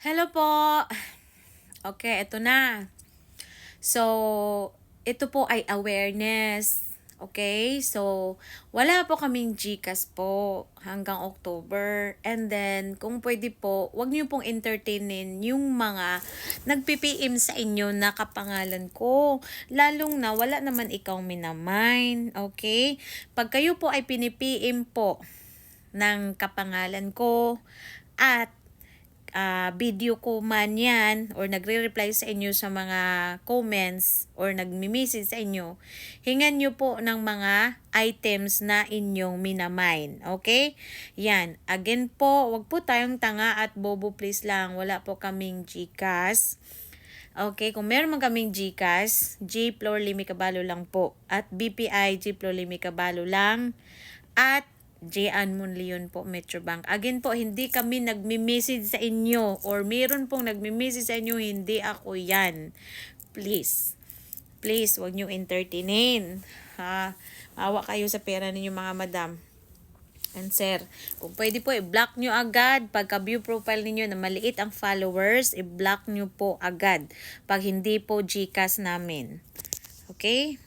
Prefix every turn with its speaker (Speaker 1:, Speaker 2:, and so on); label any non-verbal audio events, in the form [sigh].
Speaker 1: Hello po. [sighs] Okay, ito na. So, ito po ay awareness. Okay? So, wala po kaming GCAS po hanggang October. And then, kung pwede po, wag niyo pong entertainin yung mga nagpi-PM sa inyo na kapangalan ko. Lalong na wala naman ikaw minamind. Okay? Pag kayo po ay pinipm po ng kapangalan ko at ah, video ko man yan or nagre-reply sa inyo sa mga comments or nagmi-message sa inyo, hingan nyo po ng mga items na inyong minamine. Okay? Yan. Again po, wag po tayong tanga at bobo please lang. Wala po kaming GCash. Okay, kung meron man kaming GCash, G Flor Limi Cabalo lang po. At BPI G Flor Limi Cabalo lang. At J. Anmon Leon po, Metrobank. Again po, hindi kami nagmi-message sa inyo or meron pong nagmi-message sa inyo, hindi ako yan. Please. Please, wag nyo entertainin. Ha? Mawa kayo sa pera ninyo mga madam. And sir, kung pwede po, i-block nyo agad. Pagka view profile ninyo na maliit ang followers, i-block nyo po agad. Pag hindi po Gcash namin. Okay?